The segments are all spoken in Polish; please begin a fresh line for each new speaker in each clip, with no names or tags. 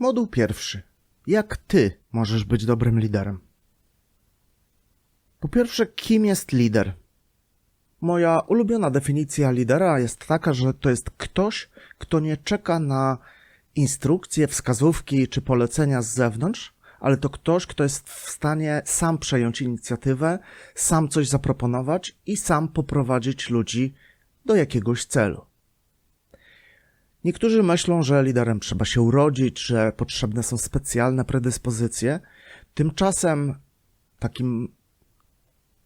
Moduł pierwszy. Jak ty możesz być dobrym liderem? Po pierwsze, kim jest lider? Moja ulubiona definicja lidera jest taka, że to jest ktoś, kto nie czeka na instrukcje, wskazówki czy polecenia z zewnątrz, ale to ktoś, kto jest w stanie sam przejąć inicjatywę, sam coś zaproponować i sam poprowadzić ludzi do jakiegoś celu. Niektórzy myślą, że liderem trzeba się urodzić, że potrzebne są specjalne predyspozycje. Tymczasem takim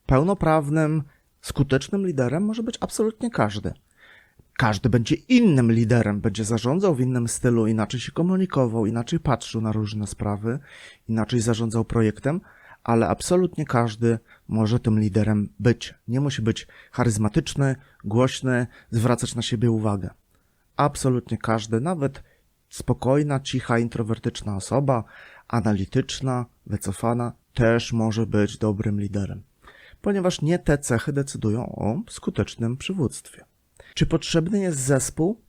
pełnoprawnym, skutecznym liderem może być absolutnie każdy. Każdy będzie innym liderem, będzie zarządzał w innym stylu, inaczej się komunikował, inaczej patrzył na różne sprawy, inaczej zarządzał projektem, ale absolutnie każdy może tym liderem być. Nie musi być charyzmatyczny, głośny, zwracać na siebie uwagę. Absolutnie każdy, nawet spokojna, cicha, introwertyczna osoba, analityczna, wycofana, też może być dobrym liderem, ponieważ nie te cechy decydują o skutecznym przywództwie. Czy potrzebny jest zespół?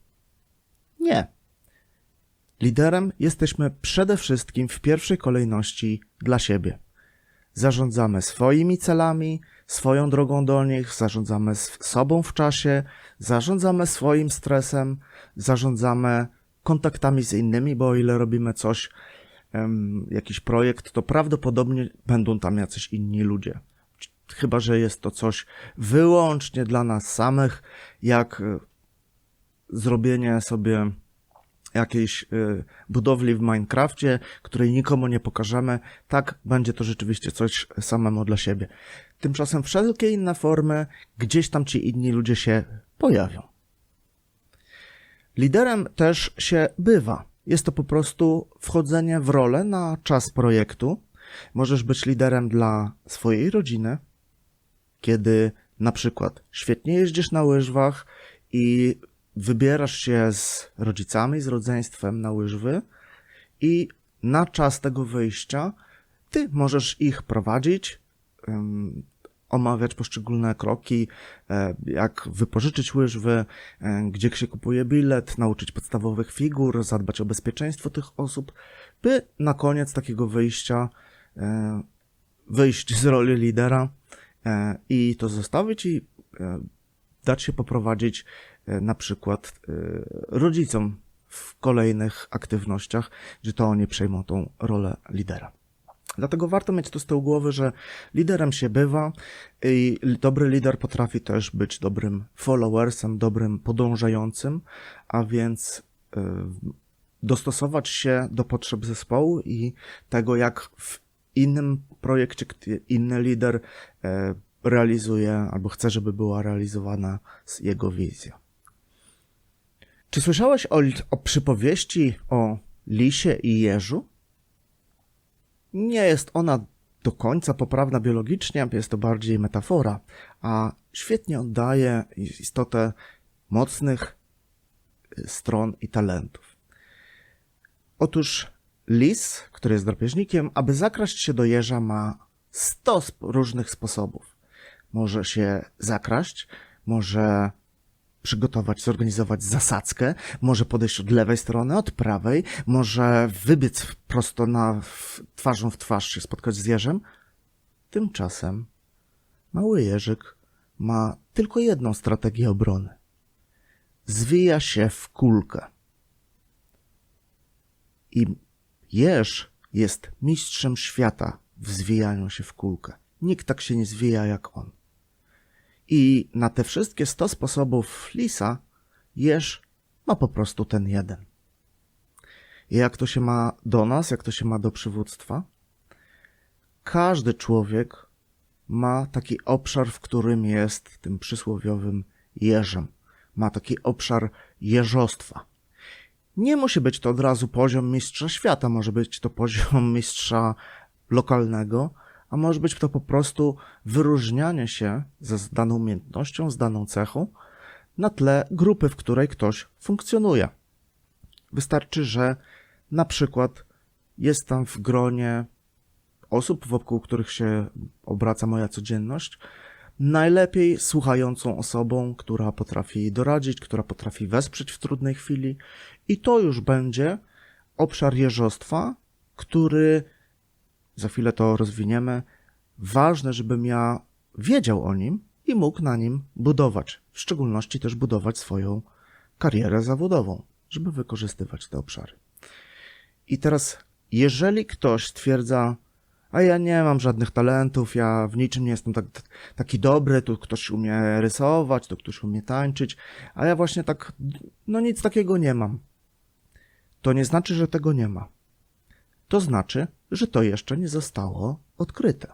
Nie. Liderem jesteśmy przede wszystkim w pierwszej kolejności dla siebie. Zarządzamy swoimi celami, swoją drogą do nich, zarządzamy sobą w czasie, zarządzamy swoim stresem, zarządzamy kontaktami z innymi, bo o ile robimy coś, jakiś projekt, to prawdopodobnie będą tam jacyś inni ludzie. Chyba, że jest to coś wyłącznie dla nas samych, jak e, zrobienie sobie jakiejś y, budowli w Minecrafcie, której nikomu nie pokażemy, tak będzie to rzeczywiście coś samemu dla siebie. Tymczasem wszelkie inne formy, gdzieś tam ci inni ludzie się pojawią. Liderem też się bywa. Jest to po prostu wchodzenie w rolę na czas projektu. Możesz być liderem dla swojej rodziny, kiedy na przykład świetnie jeździsz na łyżwach i wybierasz się z rodzicami, z rodzeństwem na łyżwy i na czas tego wyjścia ty możesz ich prowadzić, omawiać poszczególne kroki, e, jak wypożyczyć łyżwy, e, gdzie się kupuje bilet, nauczyć podstawowych figur, zadbać o bezpieczeństwo tych osób, by na koniec takiego wyjścia e, wyjść z roli lidera i to zostawić i dać się poprowadzić e, na przykład e, rodzicom w kolejnych aktywnościach, gdzie to oni przejmą tą rolę lidera. Dlatego warto mieć to z tyłu głowy, że liderem się bywa i dobry lider potrafi też być dobrym followersem, dobrym podążającym, a więc e, dostosować się do potrzeb zespołu i tego, jak w innym projekcie inny lider realizuje albo chce, żeby była realizowana jego wizja. Czy słyszałeś o, o przypowieści o lisie i jeżu? Nie jest ona do końca poprawna biologicznie, jest to bardziej metafora, a świetnie oddaje istotę mocnych y, stron i talentów. Otóż lis, który jest drapieżnikiem, aby zakraść się do jeża ma 100 sp- różnych sposobów. Może się zakraść, może przygotować, zorganizować zasadzkę, może podejść od lewej strony, od prawej, może wybiec prosto na twarzą w twarz się spotkać z jeżem. Tymczasem mały jeżyk ma tylko jedną strategię obrony. Zwija się w kulkę. I jeż jest mistrzem świata w zwijaniu się w kulkę. Nikt tak się nie zwija jak on. I na te wszystkie 100 sposobów lisa jeż ma po prostu ten jeden. I jak to się ma do nas, jak to się ma do przywództwa? Każdy człowiek ma taki obszar, w którym jest tym przysłowiowym jeżem. Ma taki obszar jeżostwa. Nie musi być to od razu poziom mistrza świata, może być to poziom mistrza lokalnego, a może być to po prostu wyróżnianie się ze z daną umiejętnością, z daną cechą na tle grupy, w której ktoś funkcjonuje. Wystarczy, że na przykład jest tam w gronie osób, wokół których się obraca moja codzienność, najlepiej słuchającą osobą, która potrafi doradzić, która potrafi wesprzeć w trudnej chwili, i to już będzie obszar jeżostwa, który, za chwilę to rozwiniemy, ważne, żebym ja wiedział o nim i mógł na nim budować, w szczególności też budować swoją karierę zawodową, żeby wykorzystywać te obszary. I teraz, jeżeli ktoś stwierdza, a ja nie mam żadnych talentów, ja w niczym nie jestem tak, taki dobry, tu ktoś umie rysować, tu ktoś umie tańczyć, a ja właśnie tak, no nic takiego nie mam. To nie znaczy, że tego nie ma. To znaczy, że to jeszcze nie zostało odkryte.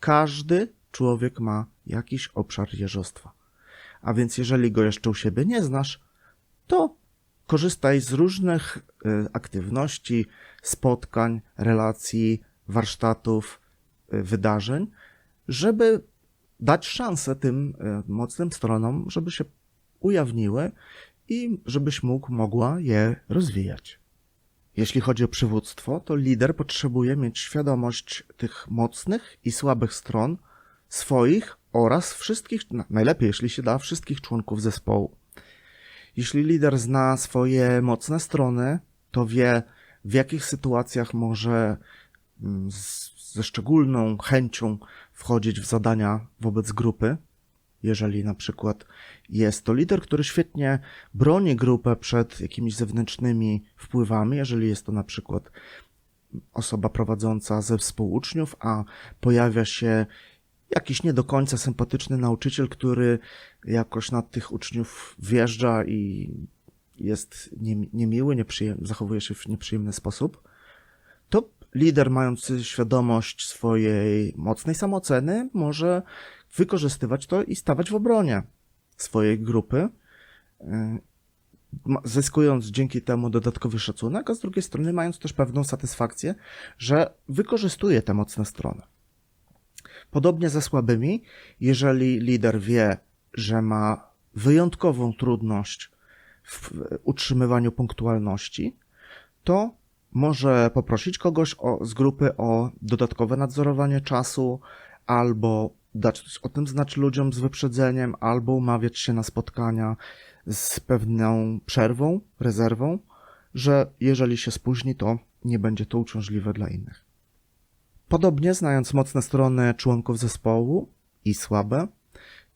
Każdy człowiek ma jakiś obszar jeżostwa. A więc jeżeli go jeszcze u siebie nie znasz, to korzystaj z różnych y, aktywności, spotkań, relacji, warsztatów, y, wydarzeń, żeby dać szansę tym y, mocnym stronom, żeby się ujawniły i żebyś mógł, mogła je rozwijać. Jeśli chodzi o przywództwo, to lider potrzebuje mieć świadomość tych mocnych i słabych stron swoich oraz wszystkich, najlepiej jeśli się da, wszystkich członków zespołu. Jeśli lider zna swoje mocne strony, to wie, w jakich sytuacjach może mm, z, ze szczególną chęcią wchodzić w zadania wobec grupy. Jeżeli na przykład jest to lider, który świetnie broni grupę przed jakimiś zewnętrznymi wpływami, jeżeli jest to na przykład osoba prowadząca ze współuczniów, a pojawia się jakiś nie do końca sympatyczny nauczyciel, który jakoś na tych uczniów wjeżdża i jest niemiły, nieprzyjemny, zachowuje się w nieprzyjemny sposób, to lider mający świadomość swojej mocnej samooceny może wykorzystywać to i stawać w obronie swojej grupy, e, zyskując dzięki temu dodatkowy szacunek, a z drugiej strony mając też pewną satysfakcję, że wykorzystuje te mocne strony. Podobnie ze słabymi, jeżeli lider wie, że ma wyjątkową trudność w utrzymywaniu punktualności, to może poprosić kogoś o, z grupy o dodatkowe nadzorowanie czasu, albo dać o tym znać ludziom z wyprzedzeniem, albo umawiać się na spotkania z pewną przerwą, rezerwą, że jeżeli się spóźni, to nie będzie to uciążliwe dla innych. Podobnie, znając mocne strony członków zespołu i słabe,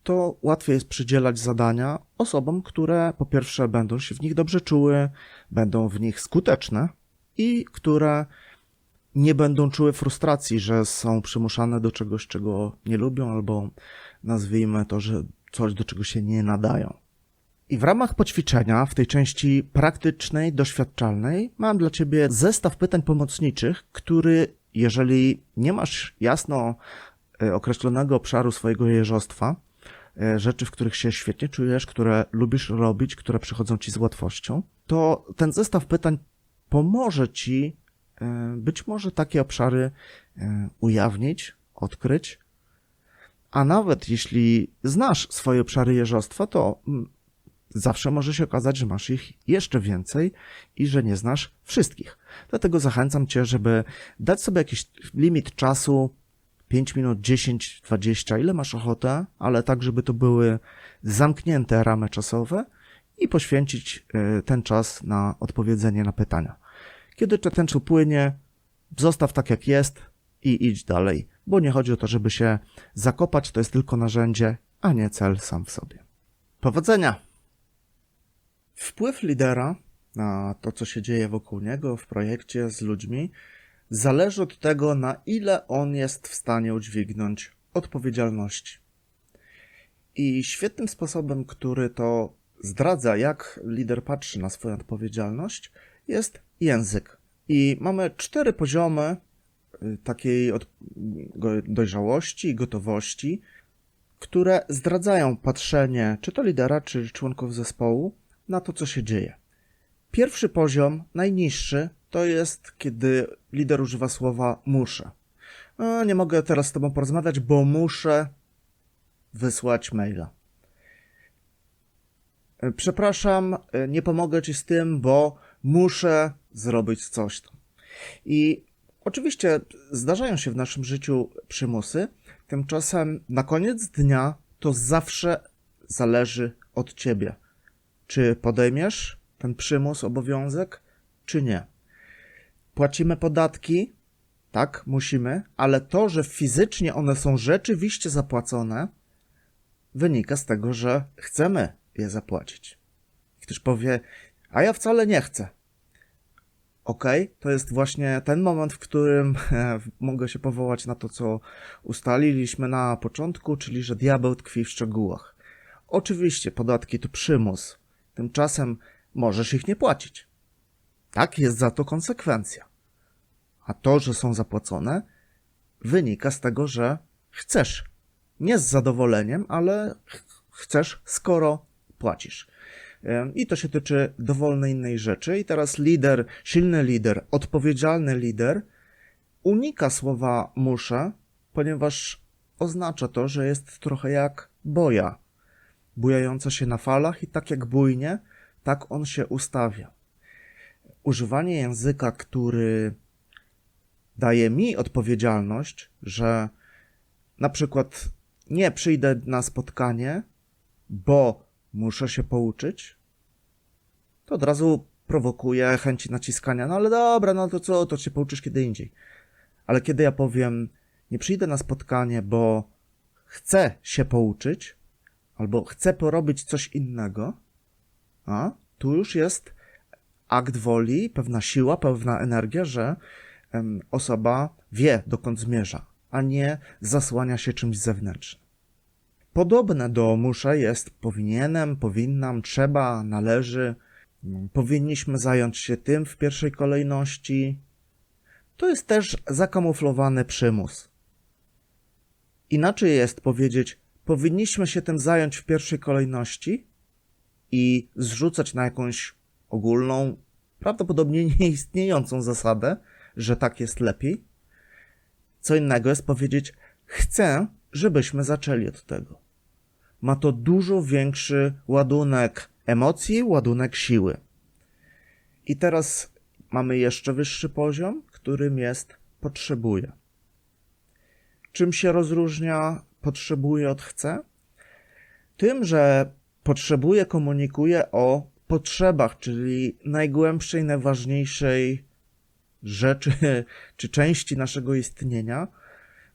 to łatwiej jest przydzielać zadania osobom, które po pierwsze będą się w nich dobrze czuły, będą w nich skuteczne i które nie będą czuły frustracji, że są przymuszane do czegoś, czego nie lubią, albo nazwijmy to, że coś, do czego się nie nadają. I w ramach poćwiczenia, w tej części praktycznej, doświadczalnej, mam dla Ciebie zestaw pytań pomocniczych, który jeżeli nie masz jasno e, określonego obszaru swojego jeżostwa, e, rzeczy, w których się świetnie czujesz, które lubisz robić, które przychodzą ci z łatwością, to ten zestaw pytań pomoże ci e, być może takie obszary ujawnić, odkryć, a nawet jeśli znasz swoje obszary jeżostwa, to mm, zawsze może się okazać, że masz ich jeszcze więcej i że nie znasz wszystkich. Dlatego zachęcam Cię, żeby dać sobie jakiś limit czasu 5 minut, 10, 20, ile masz ochotę, ale tak, żeby to były zamknięte ramy czasowe i poświęcić e, ten czas na odpowiedzenie na pytania. Kiedy ten czas upłynie, zostaw tak jak jest i idź dalej, bo nie chodzi o to, żeby się zakopać, to jest tylko narzędzie, a nie cel sam w sobie. Powodzenia! Wpływ lidera na to, co się dzieje wokół niego w projekcie z ludźmi, zależy od tego, na ile on jest w stanie udźwignąć odpowiedzialności. I świetnym sposobem, który to zdradza, jak lider patrzy na swoją odpowiedzialność, jest język. I mamy cztery poziomy y, takiej dojrzałości i gotowości, które zdradzają patrzenie czy to lidera, czy członków zespołu na to, co się dzieje. Pierwszy poziom, najniższy, to jest, kiedy lider używa słowa muszę. No, nie mogę teraz z tobą porozmawiać, bo muszę wysłać maila. Przepraszam, nie pomogę ci z tym, bo muszę zrobić coś. I oczywiście zdarzają się w naszym życiu przymusy, tymczasem na koniec dnia to zawsze zależy od ciebie czy podejmiesz ten przymus, obowiązek, czy nie. płacimy podatki, tak, musimy, ale to, że fizycznie one są rzeczywiście zapłacone, wynika z tego, że chcemy je zapłacić. Ktoś powie, a ja wcale nie chcę. Okej, to jest właśnie ten moment, w którym mogę się powołać na to, co ustaliliśmy na początku, czyli że diabeł tkwi w szczegółach. Oczywiście podatki to przymus, tymczasem możesz ich nie płacić. Tak, jest za to konsekwencja. A to, że są zapłacone, wynika z tego, że chcesz. Nie z zadowoleniem, ale ch- chcesz, skoro płacisz. I to się tyczy dowolnej innej rzeczy. I teraz lider, silny lider, odpowiedzialny lider unika słowa muszę, ponieważ oznacza to, że jest trochę jak boja, bujająca się na falach i tak jak bujnie, tak on się ustawia. Używanie języka, który daje mi odpowiedzialność, że na przykład nie przyjdę na spotkanie, bo muszę się pouczyć, to od razu prowokuje chęci naciskania. No ale dobra, no to co, to się pouczysz kiedy indziej. Ale kiedy ja powiem, nie przyjdę na spotkanie, bo chcę się pouczyć, albo chcę porobić coś innego, a tu już jest akt woli, pewna siła, pewna energia, że osoba wie, dokąd zmierza, a nie zasłania się czymś zewnętrznym. Podobne do muszę jest powinienem, powinnam, trzeba, należy. Powinniśmy zająć się tym w pierwszej kolejności. To jest też zakamuflowany przymus. Inaczej jest powiedzieć, powinniśmy się tym zająć w pierwszej kolejności i zrzucać na jakąś ogólną, prawdopodobnie nieistniejącą zasadę, że tak jest lepiej. Co innego jest powiedzieć, chcę, żebyśmy zaczęli od tego. Ma to dużo większy ładunek emocji, ładunek siły. I teraz mamy jeszcze wyższy poziom, którym jest potrzebuję. Czym się rozróżnia potrzebuje od chce? Tym, że potrzebuje komunikuje o potrzebach, czyli najgłębszej, najważniejszej rzeczy czy części naszego istnienia,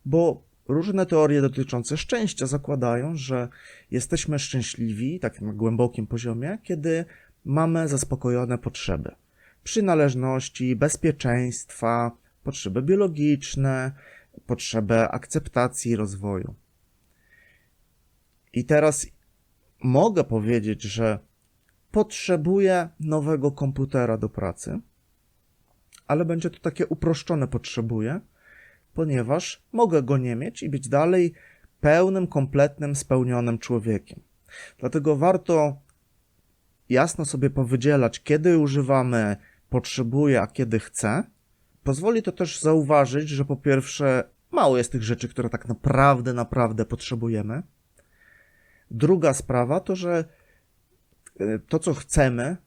bo różne teorie dotyczące szczęścia zakładają, że jesteśmy szczęśliwi, tak na głębokim poziomie, kiedy mamy zaspokojone potrzeby. Przynależności, bezpieczeństwa, potrzeby biologiczne, potrzebę akceptacji rozwoju. I teraz mogę powiedzieć, że potrzebuję nowego komputera do pracy, ale będzie to takie uproszczone potrzebuję, ponieważ mogę go nie mieć i być dalej pełnym, kompletnym, spełnionym człowiekiem. Dlatego warto jasno sobie powydzielać, kiedy używamy potrzebuję, a kiedy chcę. Pozwoli to też zauważyć, że po pierwsze, mało jest tych rzeczy, które tak naprawdę, naprawdę potrzebujemy. Druga sprawa to, że e, to, co chcemy,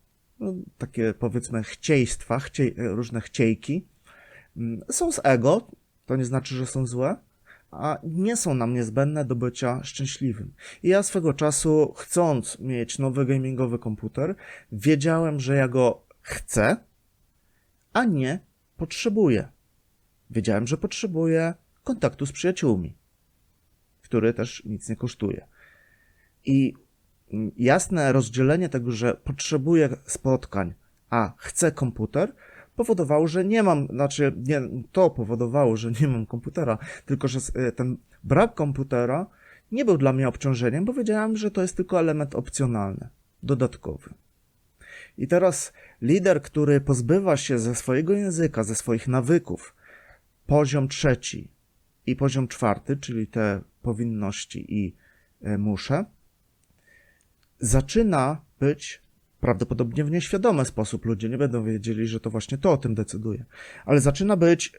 no, takie powiedzmy chciejstwa, chcie, różne chciejki, mm, są z ego, to nie znaczy, że są złe, a nie są nam niezbędne do bycia szczęśliwym. I ja swego czasu, chcąc mieć nowy gamingowy komputer, wiedziałem, że ja go chcę, a nie potrzebuję. Wiedziałem, że potrzebuję kontaktu z przyjaciółmi, który też nic nie kosztuje. I jasne rozdzielenie tego, że potrzebuję spotkań, a chcę komputer, powodowało, że nie mam, znaczy nie, to powodowało, że nie mam komputera, tylko że e, ten brak komputera nie był dla mnie obciążeniem, bo wiedziałem, że to jest tylko element opcjonalny, dodatkowy. I teraz lider, który pozbywa się ze swojego języka, ze swoich nawyków, poziom trzeci i poziom czwarty, czyli te powinności i e, muszę, zaczyna być prawdopodobnie w nieświadomy sposób. Ludzie nie będą wiedzieli, że to właśnie to o tym decyduje. Ale zaczyna być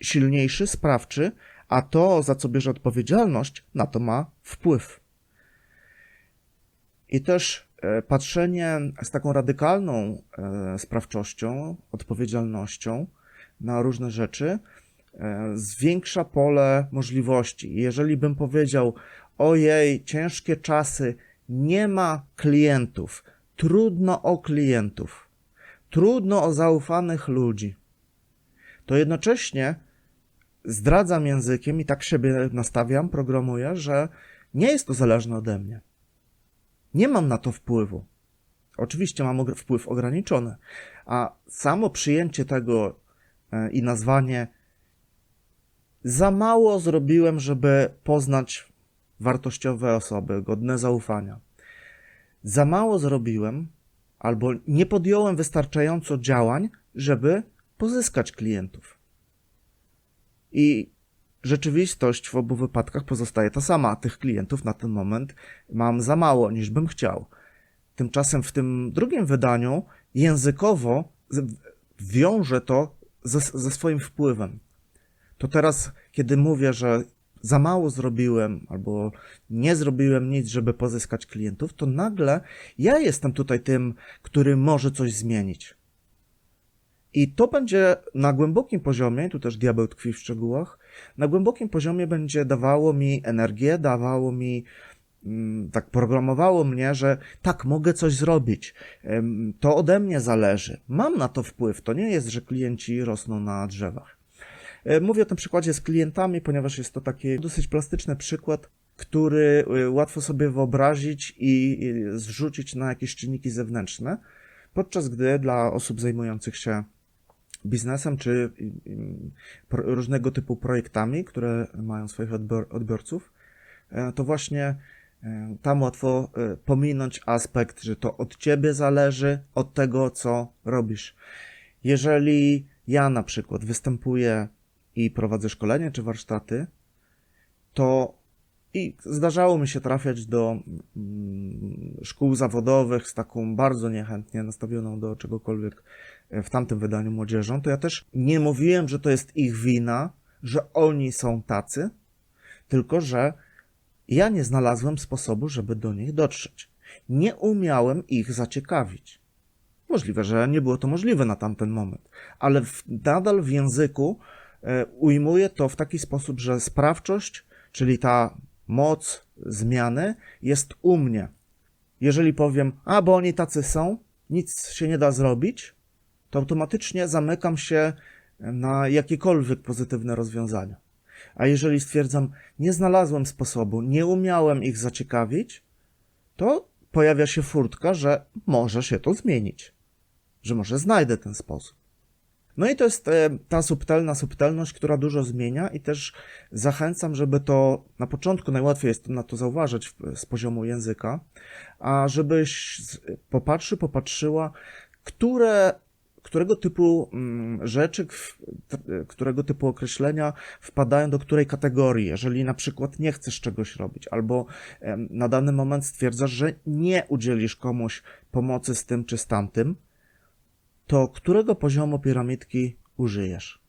silniejszy, sprawczy, a to, za co bierze odpowiedzialność, na to ma wpływ. I też e, patrzenie z taką radykalną e, sprawczością, odpowiedzialnością na różne rzeczy e, zwiększa pole możliwości. Jeżeli bym powiedział, ojej, ciężkie czasy, nie ma klientów, trudno o klientów, trudno o zaufanych ludzi, to jednocześnie zdradzam językiem i tak siebie nastawiam, programuję, że nie jest to zależne ode mnie. Nie mam na to wpływu. Oczywiście mam wpływ ograniczony, a samo przyjęcie tego e, i nazwanie za mało zrobiłem, żeby poznać wartościowe osoby, godne zaufania. Za mało zrobiłem, albo nie podjąłem wystarczająco działań, żeby pozyskać klientów. I rzeczywistość w obu wypadkach pozostaje ta sama. Tych klientów na ten moment mam za mało, niż bym chciał. Tymczasem w tym drugim wydaniu językowo wiąże to ze, ze swoim wpływem. To teraz, kiedy mówię, że za mało zrobiłem albo nie zrobiłem nic, żeby pozyskać klientów, to nagle ja jestem tutaj tym, który może coś zmienić. I to będzie na głębokim poziomie, tu też diabeł tkwi w szczegółach, na głębokim poziomie będzie dawało mi energię, dawało mi, mm, tak programowało mnie, że tak, mogę coś zrobić, to ode mnie zależy, mam na to wpływ, to nie jest, że klienci rosną na drzewach. E, Mówię o tym przykładzie z klientami, ponieważ jest to taki dosyć plastyczny przykład, który y, łatwo sobie wyobrazić i zrzucić na jakieś czynniki zewnętrzne, podczas gdy dla osób zajmujących się biznesem czy różnego typu projektami, które mają swoich odbior- odbiorców, e, to właśnie e, tam łatwo e, pominąć aspekt, że to od ciebie zależy, od tego, co robisz. Jeżeli ja na przykład występuję i prowadzę szkolenie czy warsztaty, to i zdarzało mi się trafiać do mm, szkół zawodowych z taką bardzo niechętnie nastawioną do czegokolwiek e, w tamtym wydaniu młodzieżą, to ja też nie mówiłem, że to jest ich wina, że oni są tacy, tylko że ja nie znalazłem sposobu, żeby do nich dotrzeć. Nie umiałem ich zaciekawić. Możliwe, że nie było to możliwe na tamten moment, ale w, nadal w języku e, ujmuję to w taki sposób, że sprawczość, czyli ta moc zmiany, jest u mnie. Jeżeli powiem, a bo oni tacy są, nic się nie da zrobić, to automatycznie zamykam się na jakiekolwiek pozytywne rozwiązania. A jeżeli stwierdzam, nie znalazłem sposobu, nie umiałem ich zaciekawić, to pojawia się furtka, że może się to zmienić, że może znajdę ten sposób. No i to jest e, ta subtelna subtelność, która dużo zmienia i też zachęcam, żeby to na początku najłatwiej jest na to zauważyć z poziomu języka, a żebyś popatrzył, popatrzyła, które, którego typu mm, rzeczy, t- którego typu określenia wpadają do której kategorii. Jeżeli na przykład nie chcesz czegoś robić, albo na dany moment stwierdzasz, że nie udzielisz komuś pomocy z tym czy z tamtym, to którego poziomu piramidki użyjesz?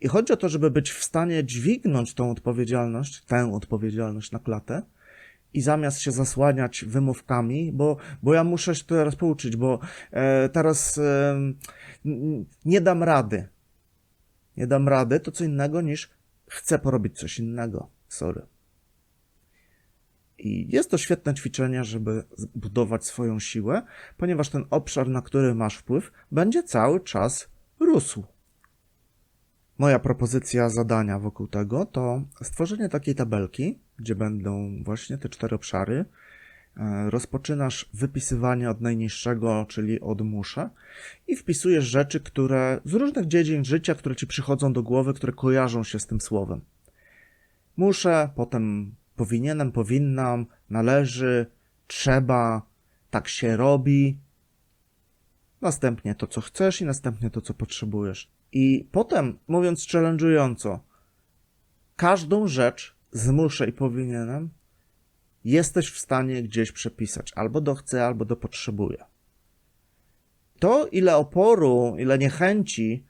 I chodzi o to, żeby być w stanie dźwignąć tą odpowiedzialność, tę odpowiedzialność na klatę i zamiast się zasłaniać wymówkami, bo, bo ja muszę się teraz pouczyć, bo e, teraz e, nie dam rady. Nie dam rady, to co innego niż chcę porobić coś innego. Sorry. I jest to świetne ćwiczenie, żeby budować swoją siłę, ponieważ ten obszar, na który masz wpływ, będzie cały czas rósł. Moja propozycja zadania wokół tego to stworzenie takiej tabelki, gdzie będą właśnie te cztery obszary. E, Rozpoczynasz wypisywanie od najniższego, czyli od muszę, i wpisujesz rzeczy, które z różnych dziedzin życia, które ci przychodzą do głowy, które kojarzą się z tym słowem. Muszę, potem powinienem, powinnam, należy, trzeba, tak się robi. Następnie to, co chcesz, i następnie to, co potrzebujesz. I potem, mówiąc challenge'ująco, każdą rzecz z muszę i powinienem jesteś w stanie gdzieś przepisać, albo do chcę, albo do potrzebuję. To, ile oporu, ile niechęci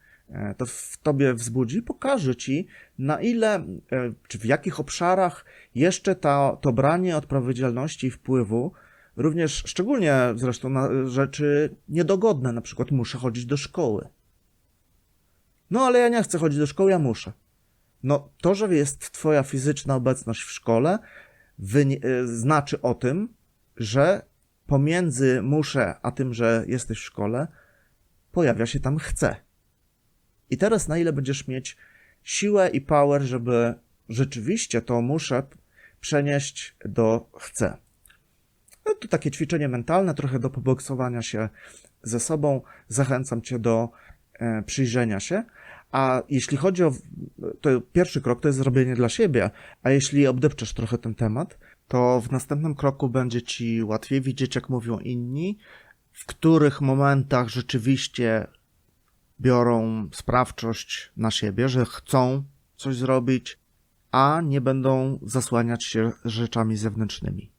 to w tobie wzbudzi, pokaże ci, na ile, e, czy w jakich obszarach jeszcze ta, to branie odpowiedzialności i wpływu, również szczególnie zresztą na rzeczy niedogodne, na przykład muszę chodzić do szkoły. No ale ja nie chcę chodzić do szkoły, ja muszę. No to, że jest twoja fizyczna obecność w szkole, e, znaczy o tym, że pomiędzy muszę a tym, że jesteś w szkole, pojawia się tam chcę. I teraz na ile będziesz mieć siłę i power, żeby rzeczywiście to muszę przenieść do chcę. No to takie ćwiczenie mentalne, trochę do poboksowania się ze sobą. Zachęcam cię do e, przyjrzenia się. A jeśli chodzi o. To pierwszy krok to jest zrobienie dla siebie, a jeśli obdepczesz trochę ten temat, to w następnym kroku będzie ci łatwiej widzieć, jak mówią inni, w których momentach rzeczywiście biorą sprawczość na siebie, że chcą coś zrobić, a nie będą zasłaniać się rzeczami zewnętrznymi.